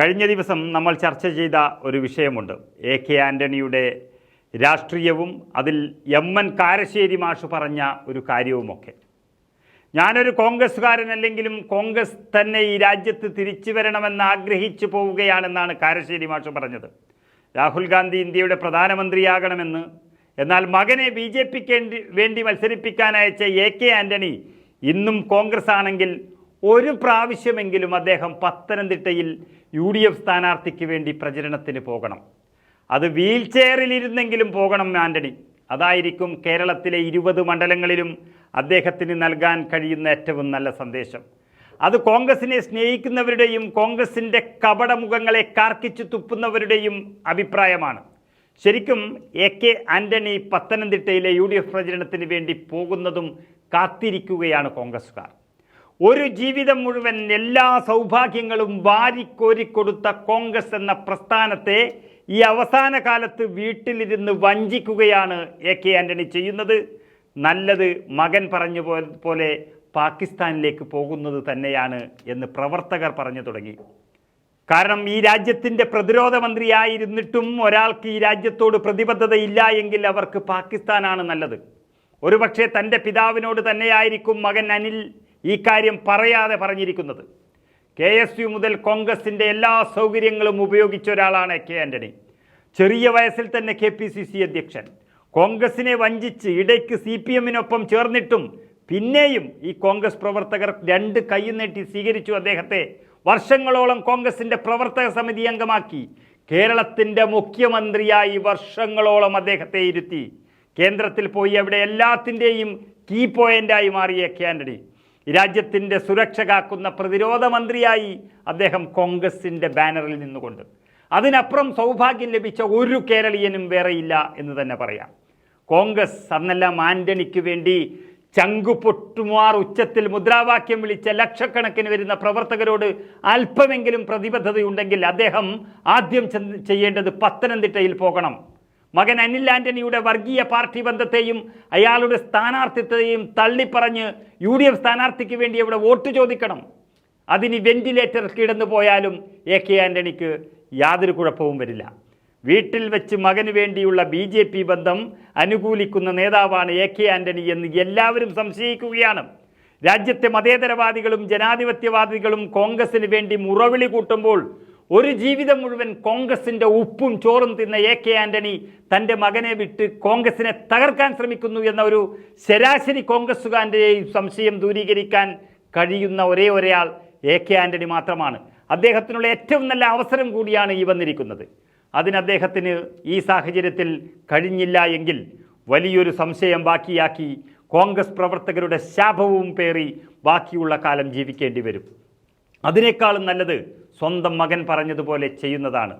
കഴിഞ്ഞ ദിവസം നമ്മൾ ചർച്ച ചെയ്ത ഒരു വിഷയമുണ്ട്. എ കെ ആന്റണിയുടെ രാഷ്ട്രീയവും അതിൽ എം എൻ കാരശ്ശേരി മാഷ് പറഞ്ഞ ഒരു കാര്യവുമൊക്കെ. ഞാനൊരു കോൺഗ്രസ്സുകാരനല്ലെങ്കിലും കോൺഗ്രസ് തന്നെ ഈ രാജ്യത്ത് തിരിച്ചു വരണമെന്ന് ആഗ്രഹിച്ചു പോവുകയാണെന്നാണ് കാരശ്ശേരി മാഷ് പറഞ്ഞത്. രാഹുൽ ഗാന്ധി ഇന്ത്യയുടെ പ്രധാനമന്ത്രിയാകണമെന്ന്. എന്നാൽ മകനെ ബി ജെ പിക്ക് വേണ്ടി മത്സരിപ്പിക്കാനയച്ച എ കെ ആന്റണി ഇന്നും കോൺഗ്രസ് ആണെങ്കിൽ ഒരു പ്രാവശ്യമെങ്കിലും അദ്ദേഹം പത്തനംതിട്ടയിൽ യു ഡി എഫ് സ്ഥാനാർത്ഥിക്ക് വേണ്ടി പ്രചരണത്തിന് പോകണം. അത് വീൽ ചെയറിലിരുന്നെങ്കിലും പോകണം ആന്റണി അതായിരിക്കും കേരളത്തിലെ ഇരുപത് മണ്ഡലങ്ങളിലും അദ്ദേഹത്തിന് നൽകാൻ കഴിയുന്ന ഏറ്റവും നല്ല സന്ദേശം. അത് കോൺഗ്രസിനെ സ്നേഹിക്കുന്നവരുടെയും കോൺഗ്രസിന്റെ കപടമുഖങ്ങളെ കാർക്കിച്ചു തുപ്പുന്നവരുടെയും അഭിപ്രായമാണ്. ശരിക്കും എ കെ ആന്റണി പത്തനംതിട്ടയിലെ യു ഡി എഫ് പ്രചരണത്തിന് വേണ്ടി പോകുന്നതും കാത്തിരിക്കുകയാണ് കോൺഗ്രസ്സുകാർ. ഒരു ജീവിതം മുഴുവൻ എല്ലാ സൗഭാഗ്യങ്ങളും വാരിക്കോരിക്കൊടുത്ത കോൺഗ്രസ് എന്ന പ്രസ്ഥാനത്തെ ഈ അവസാന കാലത്ത് വീട്ടിലിരുന്ന് വഞ്ചിക്കുകയാണ് എ കെ ആന്റണി ചെയ്യുന്നത്. നല്ലത് മകൻ പറഞ്ഞു പോലെ പാകിസ്ഥാനിലേക്ക് പോകുന്നത് തന്നെയാണ് എന്ന് പ്രവർത്തകർ പറഞ്ഞു തുടങ്ങി. കാരണം ഈ രാജ്യത്തിന്റെ പ്രതിരോധ മന്ത്രിയായിരുന്നിട്ടും ഒരാൾക്ക് ഈ രാജ്യത്തോട് പ്രതിബദ്ധതയില്ല എങ്കിൽ അവർക്ക് പാകിസ്ഥാനാണ് നല്ലത്. ഒരുപക്ഷെ തന്റെ പിതാവിനോട് തന്നെയായിരിക്കും മകൻ അനിൽ ഈ കാര്യം പറയാതെ പറഞ്ഞിരിക്കുന്നത്. കെ എസ് യു മുതൽ കോൺഗ്രസിന്റെ എല്ലാ സൗകര്യങ്ങളും ഉപയോഗിച്ച ഒരാളാണ് കെ ആന്റണി ചെറിയ വയസ്സിൽ തന്നെ കെ പി സി സി അധ്യക്ഷൻ. കോൺഗ്രസിനെ വഞ്ചിച്ച് ഇടയ്ക്ക് സി പി എമ്മിനൊപ്പം ചേർന്നിട്ടും പിന്നെയും ഈ കോൺഗ്രസ് പ്രവർത്തകർ രണ്ട് കൈ നീട്ടി സ്വീകരിച്ചു അദ്ദേഹത്തെ. വർഷങ്ങളോളം കോൺഗ്രസിന്റെ പ്രവർത്തക സമിതി അംഗമാക്കി. കേരളത്തിന്റെ മുഖ്യമന്ത്രിയായി വർഷങ്ങളോളം അദ്ദേഹത്തെ ഇരുത്തി. കേന്ദ്രത്തിൽ പോയി അവിടെ എല്ലാത്തിന്റെയും കീ പോയിന്റായി മാറിയ കെ ആന്റണി രാജ്യത്തിന്റെ സുരക്ഷ കാക്കുന്ന പ്രതിരോധ മന്ത്രിയായി അദ്ദേഹം കോൺഗ്രസിന്റെ ബാനറിൽ നിന്നുകൊണ്ട്. അതിനപ്പുറം സൗഭാഗ്യം ലഭിച്ച ഒരു കേരളീയനും വേറെയില്ല എന്ന് തന്നെ പറയാം. കോൺഗ്രസ് അന്നെല്ലാം ആന്റണിക്ക് വേണ്ടി ചങ്കു പൊട്ടുമാർ ഉച്ചത്തിൽ മുദ്രാവാക്യം വിളിച്ച ലക്ഷക്കണക്കിന് വരുന്ന പ്രവർത്തകരോട് അല്പമെങ്കിലും പ്രതിബദ്ധതയുണ്ടെങ്കിൽ അദ്ദേഹം ആദ്യം ചെയ്യേണ്ടത് പത്തനംതിട്ടയിൽ പോകണം. മകൻ അനിൽ ആന്റണിയുടെ വർഗീയ പാർട്ടി ബന്ധത്തെയും അയാളുടെ സ്ഥാനാർത്ഥിത്വത്തെയും തള്ളിപ്പറഞ്ഞ് യു ഡി എഫ് സ്ഥാനാർത്ഥിക്ക് വേണ്ടി അവിടെ വോട്ട് ചോദിക്കണം. അതിന് വെന്റിലേറ്റർ കിടന്നു പോയാലും എ കെ ആന്റണിക്ക് യാതൊരു കുഴപ്പവും വരില്ല. വീട്ടിൽ വെച്ച് മകന് വേണ്ടിയുള്ള ബി ജെ പി ബന്ധം അനുകൂലിക്കുന്ന നേതാവാണ് എ കെ ആന്റണി എന്ന് എല്ലാവരും സംശയിക്കുകയാണ്. രാജ്യത്തെ മതേതരവാദികളും ജനാധിപത്യവാദികളും കോൺഗ്രസിന് വേണ്ടി മുറവിളി കൂട്ടുമ്പോൾ ഒരു ജീവിതം മുഴുവൻ കോൺഗ്രസിന്റെ ഉപ്പും ചോറും തിന്ന എ കെ ആന്റണി തന്റെ മകനെ വിട്ട് കോൺഗ്രസിനെ തകർക്കാൻ ശ്രമിക്കുന്നു എന്ന ഒരു ശരാശരി കോൺഗ്രസ്സുകാരന്റെ സംശയം ദൂരീകരിക്കാൻ കഴിയുന്ന ഒരേ ഒരാൾ എ കെ ആന്റണി മാത്രമാണ്. അദ്ദേഹത്തിനുള്ള ഏറ്റവും നല്ല അവസരം കൂടിയാണ് ഈ വന്നിരിക്കുന്നത്. അതിന് അദ്ദേഹത്തിന് ഈ സാഹചര്യത്തിൽ കഴിഞ്ഞില്ല എങ്കിൽ വലിയൊരു സംശയം ബാക്കിയാക്കി കോൺഗ്രസ് പ്രവർത്തകരുടെ ശാപവും പേറി ബാക്കിയുള്ള കാലം ജീവിക്കേണ്ടി വരും. അതിനേക്കാളും നല്ലത് സ്വന്തം മകൻ പറഞ്ഞതുപോലെ ചെയ്യുന്നതാണ്.